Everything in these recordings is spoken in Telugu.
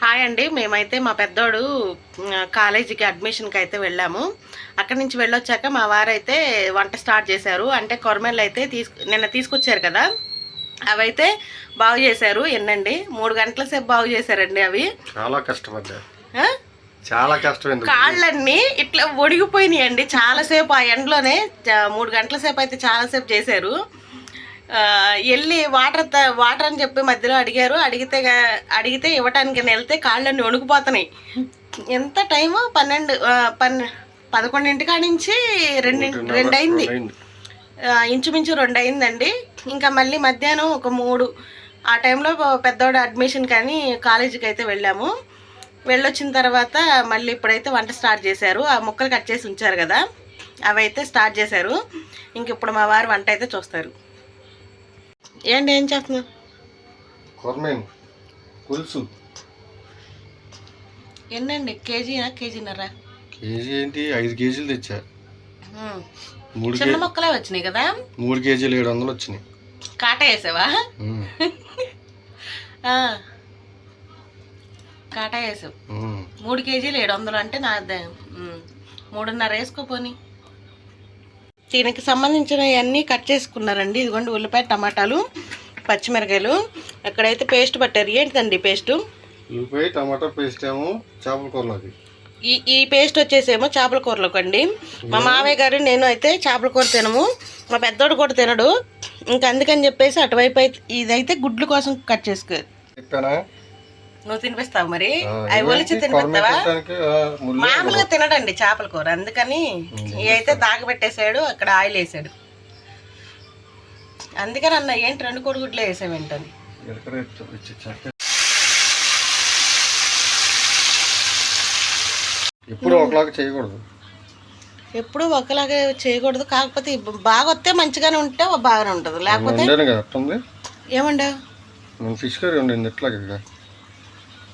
హాయ్ అండి. మేమైతే మా పెద్దోడు కాలేజీకి అడ్మిషన్కి అయితే వెళ్ళాము. అక్కడి నుంచి వెళ్ళొచ్చాక మా వారైతే వంట స్టార్ట్ చేశారు. అంటే కొరమెల్లు అయితే తీసుకు నిన్న తీసుకొచ్చారు కదా. అవైతే బాగు చేశారు. ఎన్నండి? మూడు గంటల సేపు బాగు చేశారండి అవి. చాలా కష్టపడ్డా? చాలా కష్టం కాళ్ళన్నీ ఇట్లా ఒడిగిపోయినాయి అండి చాలాసేపు ఆ ఎండలోనే మూడు గంటల సేపు అయితే చాలాసేపు చేశారు. వెళ్ళి వాటర్ వాటర్ అని చెప్పి మధ్యలో అడిగారు. అడిగితే అడిగితే ఇవ్వటానికి వెళ్తే కాళ్ళన్నీ వణుకుపోతున్నాయి. ఎంత టైము? పన్నెండు పన్నె పదకొండింటి కాడ నుంచి రెండు రెండు అయింది అయింది. ఆ, ఇంచుమించు రెండు అయిందండి ఇంకా మళ్ళీ మధ్యాహ్నం ఒక మూడు ఆ టైంలో పెద్దోడు అడ్మిషన్ కానీ కాలేజీకి అయితే వెళ్ళాము. వెళ్ళొచ్చిన తర్వాత మళ్ళీ ఇప్పుడైతే వంట స్టార్ట్ చేశారు. ఆ ముక్కలు కట్ చేసి ఉంచారు కదా. అవి అయితే స్టార్ట్ చేశారు. ఇంక ఇప్పుడు మా వారు వంట అయితే చూస్తారు. ఏంటి ఏం చేస్తున్నారు కొరమేను పులుసు. ఎన్నండి? కేజీనా కేజీనరా కేజీ ఏంటి? ఐదు కేజీలు తెచ్చా. మూడు చిన్న ముక్కలే వచ్చినాయి కదా? మూడు కేజీలు ఏడు వందలు వచ్చినాయి. కాట వేసావా. కాటా వేసావు. మూడు కేజీలు ఏడు వందలు అంటే నా మూడున్నర వేసుకోపోని దీనికి సంబంధించినవన్నీ కట్ చేసుకున్నారండి. ఇదిగోండి ఉల్లిపాయ టమాటాలు పచ్చిమిరకాయలు. ఎక్కడైతే పేస్ట్ పట్టారు. ఏంటిదండి పేస్టు? ఉల్లిపాయ టమాటా పేస్ట్ ఏమో చేపల కూరలోకి. ఈ ఈ పేస్ట్ వచ్చేసేమో చేపల కూరలోకి అండి. మా మావయ్య గారు నేను అయితే చేపల కూర తినము. మా పెద్దోడు కూడా తినడు. ఇంకా అందుకని చెప్పేసి అటువైపు అయితే ఇదైతే గుడ్ల కోసం కట్ చేసుకో నువ్వు తినిపిస్తావు మరి? అవి ఒలిచి తినిపిస్తావా? మామూలుగా తినడండి చేపల కూర అందుకని అయితే దాగబెట్టేసాడు అక్కడ ఆయిల్ వేసాడు. అందుకని అన్న ఏంటి రెండు కొడుగుడ్లు ఎక్కడ ఎత్తు- ఇచ్చి చెక్క. ఎప్పుడు ఒకలాగా చేయకూడదు. ఎప్పుడు ఒకలాగే చేయకూడదు కాకపోతే బాగా వస్తే మంచిగానే ఉంటే బాగానే ఉంటుంది. లేకపోతే ఏమండా ఫిష్ కర్రీ వండింది ఎట్లాగే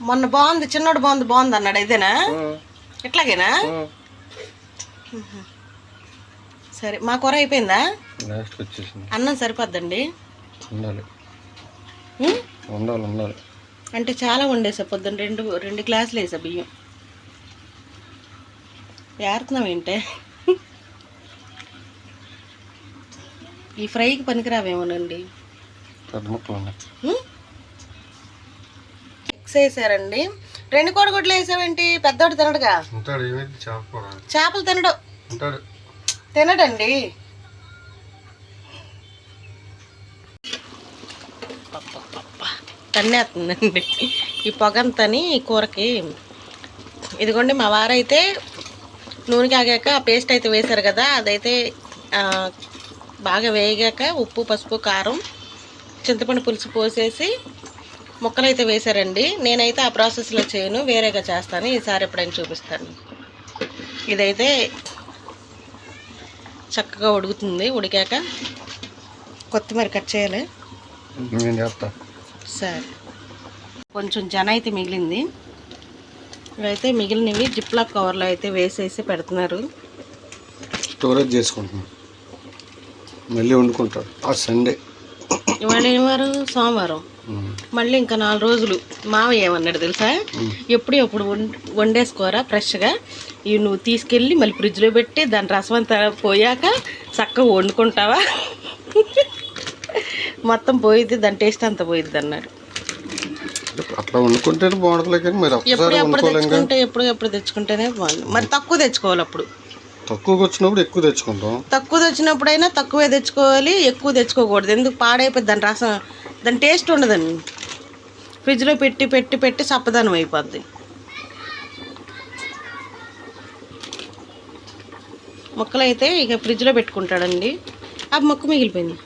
మొన్న బాగుంది చిన్నోడు బాగుంది బాగుంది అన్నాడు. ఇదేనా? ఇట్లాగేనా? సరే మా కూర అయిపోయిందా? అన్నం సరిపోద్దండి? ఉండాలి. ఉండాలి అంటే చాలా వండేసా పొద్దున్న రెండు రెండు గ్లాసులు వేసా బియ్యం. ఏరుతున్నాం ఏంటే? ఈ ఫ్రైకి పనికిరావేమోనండి. ఎగ్స్ వేసారండి రెండు కోడిగుడ్లు వేసావేంటి? పెద్దోడు తినడుగా? చేపలు తినడు. తినడండి. తన్నేస్తుందండి. ఈ పొగంతని ఈ కూరకి. ఇదిగోండి మా వారైతే నూనె కాగాక ఆ పేస్ట్ అయితే వేశారు కదా అదైతే బాగా వేగాక ఉప్పు పసుపు కారం చింతపండు పులుసు పోసేసి ముక్కలు అయితే వేశారండి. నేనైతే ఆ ప్రాసెస్లో చేయను వేరేగా చేస్తాను. ఈసారి ఎప్పుడైనా చూపిస్తాను. ఇదైతే చక్కగా ఉడుకుతుంది ఉడికాక కొత్తిమీర కట్ చేయాలి. సరే. కొంచెం జన అయితే మిగిలింది. ఇవైతే మిగిలినవి జిప్లాక్ కవర్లో అయితే వేసేసి పెడుతున్నారు. స్టోరేజ్ చేసుకుంటున్నాను. మళ్ళీ వండుకుంటాడు ఆ సండే. ఇవాళ ఏం వారం? సోమవారం. మళ్ళీ ఇంకా నాలుగు రోజులు మావయ్య ఏమన్నాడు తెలుసా? ఎప్పుడు ఎప్పుడు వండేసుకోరా ఫ్రెష్గా? ఇవి నువ్వు తీసుకెళ్ళి మళ్ళీ ఫ్రిడ్జ్లో పెట్టి దాని రసం అంతా పోయాక చక్కగా వండుకుంటావా? మొత్తం పోయిద్ది దాని టేస్ట్ అంతా పోయిద్ది అన్నాడు. అట్లా వండుకుంటేనే బాగుంటుంది కానీ మరి ఎప్పుడు ఎప్పుడు తెచ్చుకుంటే ఎప్పుడు ఎప్పుడు తెచ్చుకుంటేనే బాగుంది. మరి తక్కువ తెచ్చుకోవాలి అప్పుడు. తక్కువకి వచ్చినప్పుడు ఎక్కువ తెచ్చుకుంటాం. తక్కువ తెచ్చినప్పుడైనా తక్కువే తెచ్చుకోవాలి ఎక్కువ తెచ్చుకోకూడదు. ఎందుకు పాడైపోద్ది దాని రసం దాని టేస్ట్ ఉండదండి. ఫ్రిడ్జ్లో పెట్టి పెట్టి పెట్టి చప్పదనం అయిపోద్ది. మొక్కలైతే ఇక ఫ్రిడ్జ్లో పెట్టుకుంటాడండి. ఆ మొక్క మిగిలిపోయింది.